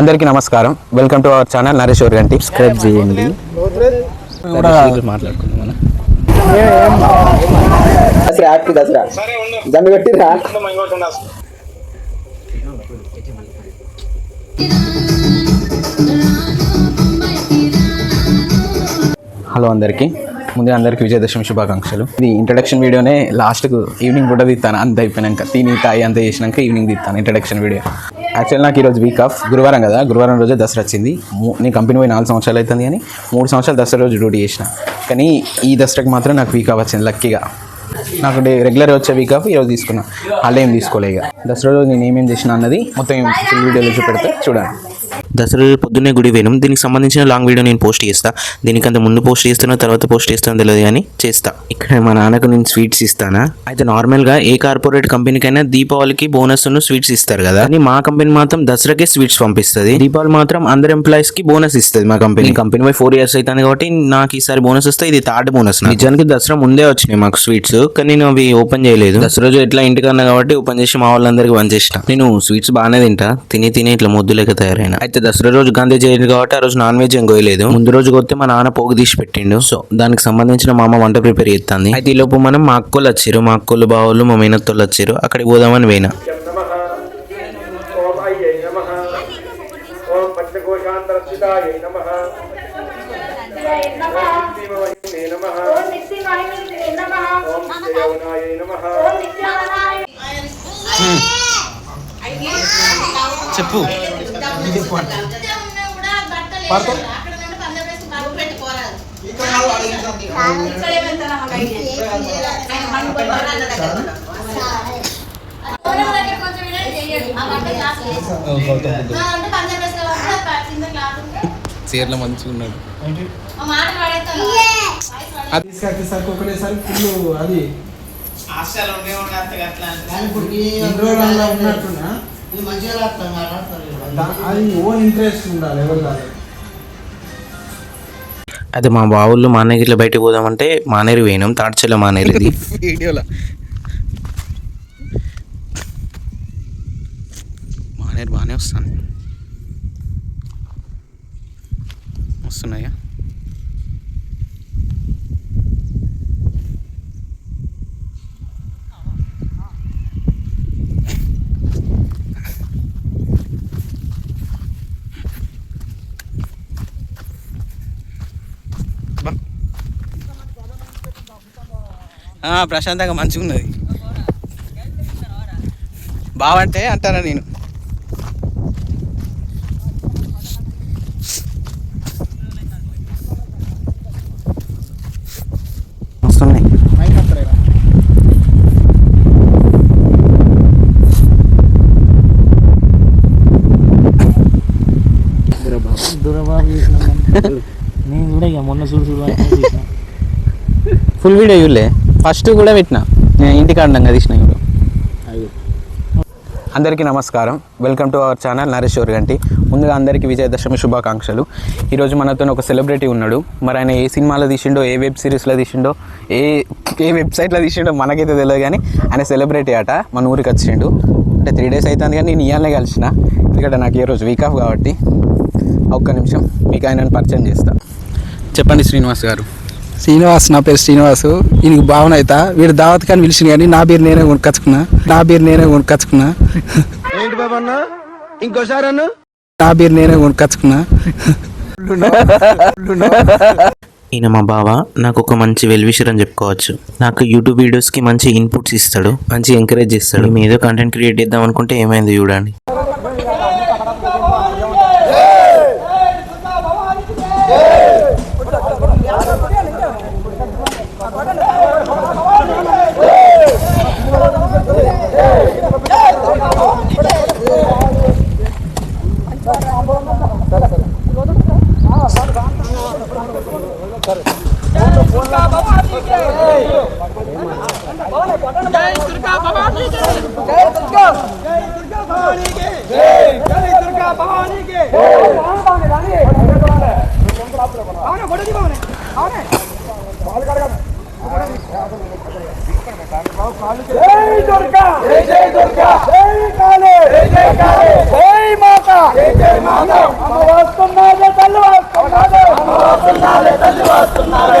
అందరికీ నమస్కారం. Welcome to our channel Naresh Ganti subscribe చేయండి. మాట్లాడుకుందాం దసరా దసరా జమ్మి పెట్టిరా హలో అందరికీ. ముందుగా అందరికీ విజయదశమి శుభాకాంక్షలు. ఇది ఇంట్రడక్షన్ వీడియోనే లాస్ట్కు ఈవినింగ్ కూడా తీస్తాను అంత అయిపోయినాక. తిని తాయి అంత చేసినాక ఈవినింగ్ తీస్తాను ఇంట్రడక్షన్ వీడియో యాక్చువల్ నాకు ఈరోజు వీక్ ఆఫ్ గురువారం కదా. గురువారం రోజే దసరా వచ్చింది. నేను కంపెనీ పోయి నాలుగు సంవత్సరాలు అవుతుంది కానీ మూడు సంవత్సరాలు దసరా రోజు డ్యూటీ చేసిన. కానీ ఈ దసరాకి మాత్రం నాకు వీక్ ఆఫ్ వచ్చింది లక్కీగా నాకు డే రెగ్యులర్ వచ్చే వీక్ ఆఫ్ ఈరోజు తీసుకున్నా. అలా ఏం తీసుకోలే ఇక. దసరా రోజు నేను ఏమేమి చేసిన అన్నది మొత్తం ఫుల్ వీడియోలో చూపెడితే చూడండి దసరా రోజు పొద్దున్నే గుడి వేయడం దీనికి సంబంధించిన లాంగ్ వీడియో నేను పోస్ట్ చేస్తా. దీనికంత ముందు పోస్ట్ చేస్తానో తర్వాత పోస్ట్ చేస్తానో తెలియదు కానీ చేస్తా. ఇక్కడ మా నాన్నకు నేను స్వీట్స్ ఇస్తానా? అయితే నార్మల్గా ఏ కార్పొరేట్ కంపెనీకైనా దీపావళికి బోనస్ స్వీట్స్ ఇస్తారు కదా. కానీ మా కంపెనీ మాత్రం దసరాకే స్వీట్స్ పంపిస్తుంది. దీపావళి మాత్రం అందరు ఎంప్లాయీస్కి బోనస్ ఇస్తుంది మా company. Company by four years అవుతుంది కాబట్టి నాకు ఈసారి బోనస్ వస్తే ఇది థర్డ్ బోనస్ నిజానికి దసరా ముందే వచ్చినాయి మాకు స్వీట్స్ కానీ నేను అవి ఓపెన్ చేయలేదు. దసరా రోజు ఎట్లా ఇంటికన్నా కాబట్టి ఓపెన్ చేసి మా వాళ్ళందరికీ పంచేసిన నేను స్వీట్స్ బాగానే తింటా. తిని తిని ఇట్లా మొద్దులేక తయారైనా. అయితే దసరా రోజు గాంధీ జయంతి కాబట్టి ఆ రోజు నాన్ వెజ్ ఏం కోయలేదు. ముందు రోజు కొత్తే మా నాన్న పోగు తీసి పెట్టిండు. సో దానికి సంబంధించిన మా అమ్మ వంట ప్రిపేర్ చేస్తుంది అయితే ఈ లోపు మనం మా అక్కలు వచ్చారు. మా అక్కలు బావులు మా మేనత్తోళ్ళు వచ్చారు. అక్కడికి పోదామని పోయినా. చెప్పు. ఇది చీరలో మంచిగా ఉన్నాడు. అది తీసుకొచ్చేసరికి ఒకటేసారి ఫుల్ అది. ఉన్నట్టున్నా. అది ఓన్ ఇంట్రెస్ట్ ఉండాలి ఎవరు కాదు అయితే మా బావుల్లో మానేరు ఇట్లా బయటకు పోదామంటే మానేరు పోయినాం తాడ్చెల్ల మానేరు ఇది వీడియోలో. బాగానే బాగానే వస్తాను వస్తున్నాయా? ప్రశాంతంగా మంచిగా ఉన్నది బావంటే అంటారా నేను? నేను కూడా ఇక మొన్న చూడు. ఫుల్ వీడియో చూడలే? ఫస్ట్ కూడా పెట్టిన. నేను ఇంటికి ఆడంగా తీసిన ఇప్పుడు అందరికీ నమస్కారం. Welcome to our channel Naresh Ganti ముందుగా అందరికీ విజయదశమి శుభాకాంక్షలు. ఈరోజు మనతో ఒక సెలబ్రిటీ ఉన్నాడు. మరి ఆయన ఏ సినిమాలో తీసిండో ఏ వెబ్ సిరీస్లో తీసిండో ఏ ఏ వెబ్సైట్లో తీసిండో మనకైతే తెలియదు కానీ ఆయన సెలబ్రిటీ అట. మన ఊరికి వచ్చిండు. అంటే త్రీ డేస్ అవుతుంది కానీ నేను ఇవాళనే కలిసిన. ఎందుకంటే నాకు ఈ రోజు వీక్ ఆఫ్ కాబట్టి. ఒక్క నిమిషం మీకు ఆయనను పరిచయం చేస్తా. చెప్పండి శ్రీనివాస్ గారు. శ్రీనివాస్ నా పేరు శ్రీనివాసు. ఈయనకి భావన అవుతా వీడు దావత్ కానీ పిలిచింది కానీ నా పేరు నేనే కొనుక్కొచ్చుకున్నా నా పేరు నేనే కొనుక్కొచ్చుకున్నా ఏంటి బాబు అన్న? ఇంకోసారి అన్న. నా పేరు నేనే కొనుక్కొచ్చుకున్నా ఈయన మా బావ నాకు ఒక మంచి వెల్విషర్ అని చెప్పుకోవచ్చు. నాకు యూట్యూబ్ వీడియోస్కి మంచి ఇన్పుట్స్ ఇస్తాడు. మంచి ఎంకరేజ్ చేస్తాడు. మేము ఏదో కంటెంట్ క్రియేట్ చేద్దాం అనుకుంటే ఏమైంది చూడండి. అమ్మ వస్తున్నారే తల్లి వస్తున్నారే అమ్మ వస్తున్నారే తల్లి వస్తున్నారే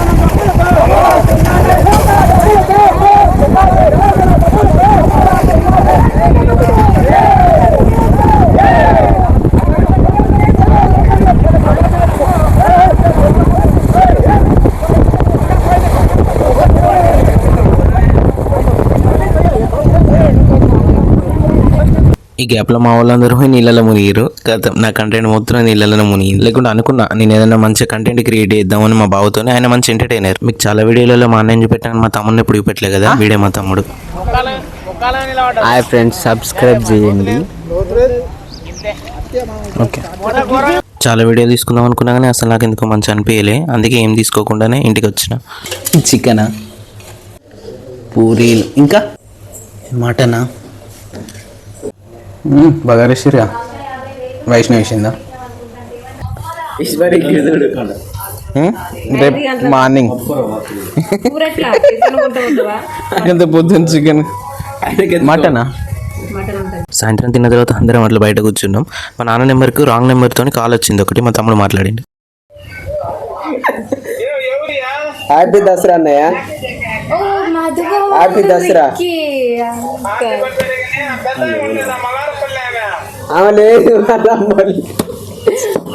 ఈ గ్యాప్లో మా వాళ్ళందరూ నీళ్ళలో మునిగిరు గత నా కంటెంట్ మొత్తం నీళ్ళలో మునిగి లేకుంటే అనుకున్నా నేను ఏదైనా మంచి కంటెంట్ క్రియేట్ చేద్దామని మా బావతోనే ఆయన మంచి ఎంటర్టైనర్ మీకు చాలా వీడియోలలో మా అన్నయ్య చూపెట్టాను మా తమ్ముడిని ఇప్పుడు చూపెట్టలే కదా వీడే మా తమ్ముడు. హాయ్ ఫ్రెండ్స్ సబ్స్క్రైబ్ చేయండి. ఓకే. చాలా వీడియోలు తీసుకుందాం అనుకున్నా కానీ అసలు నాకు ఎందుకో మంచి అనిపించలే. అందుకే ఏం తీసుకోకుండానే ఇంటికి వచ్చిన. చికెనా? పూరీలు. ఇంకా? మటనా? బగారేశ్వరిగా వైష్ణవ్ ఉమ్, రేపు మార్నింగ్. ఎంత పొద్దున్న చికెన్. మటనా? సాయంత్రం తిన్న తర్వాత అందరం అట్లా బయట కూర్చున్నాం. మా నాన్న నెంబర్కి రాంగ్ నెంబర్తో కాల్ వచ్చింది ఒకటి మా తమ్ముడు మాట్లాడింది హ్యాపీ దసరా అన్నయ్య. హ్యాపీ దసరా. ఆమె లేదు అమ్మోళ్ళు.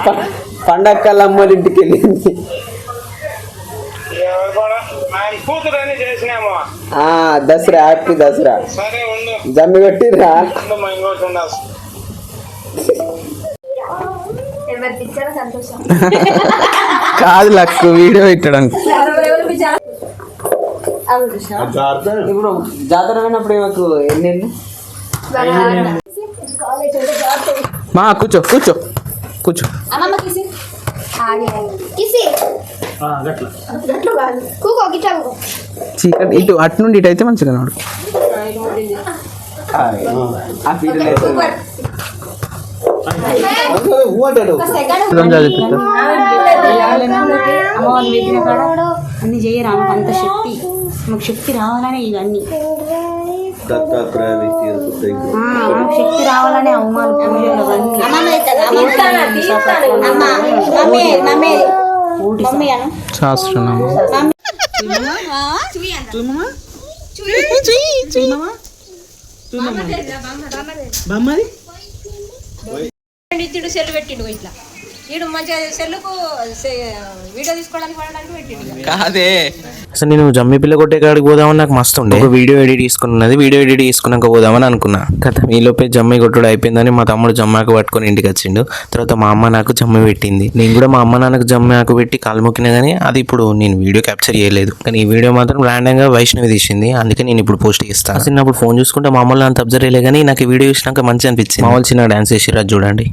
ప- పండగ కల్లా అమ్మోళ్ళ ఇంటికి వెళ్ళింది దసరా హ్యాపీ దసరా. సరే ఉండు. జమ్మి కొట్టిరా కాదు లక్ వీడియో పెట్టడానికి ఇప్పుడు జాతర అయినప్పుడు ఈమెకు ఎన్ని మా కూర్చో కూర్చో కూర్చో. చీకటి ఇటు అటు నుండి ఇటు అయితే మంచిగా నాడు. అమ్మవారిని పెట్టిన కాడ. అన్ని చేయరు ఆమెకు అంత శక్తి. మాకు శక్తి రావాలనే ఇవన్నీ. శక్తి రావాలనే అవమాలు పూజలు అవన్నీ శాస్త్రనామం ఇచ్చిండు సెల్ పెట్టిండు ఇట్లా వీడు మంచిగా సెల్లుకు వీడియో తీసుకోవడానికి వాడడానికి పెట్టిండు ఇక. కాదే. అసలు నేను జమ్మి పిల్ల కొట్టే కాడికి పోదామని నాకు మస్తు ఉండే. ఒక వీడియో ఎడిట్ చేసుకున్నది వీడియో ఎడిట్ చేసుకున్నాక పోదామని అనుకున్నా. కథ ఈలోపే జమ్మి కొట్టుడు అయిపోయిందని మా తమ్ముడు జమ్మాకు పట్టుకొని ఇంటికి వచ్చిండు. తర్వాత మా అమ్మ నాకు జమ్మి పెట్టింది. నేను కూడా మా అమ్మ నాన్నకు జమ్మి ఆకు పెట్టి కాలు మొక్కినా కానీ అది ఇప్పుడు నేను వీడియో క్యాప్చర్ చేయలేదు. కానీ ఈ వీడియో మాత్రం ర్యాండంగా వైష్ణవి తీసింది. అందుకే నేను ఇప్పుడు పోస్ట్ చేస్తాను అసలు అప్పుడు ఫోన్ చూసుకుంటే మా అమ్మలో అంత అబ్జర్వ్ చేయలే కానీ నాకు ఈ వీడియో చూసినాక మంచి అనిపించింది. మా వాళ్ళు చిన్న డాన్స్ చేసిరా చూడండి.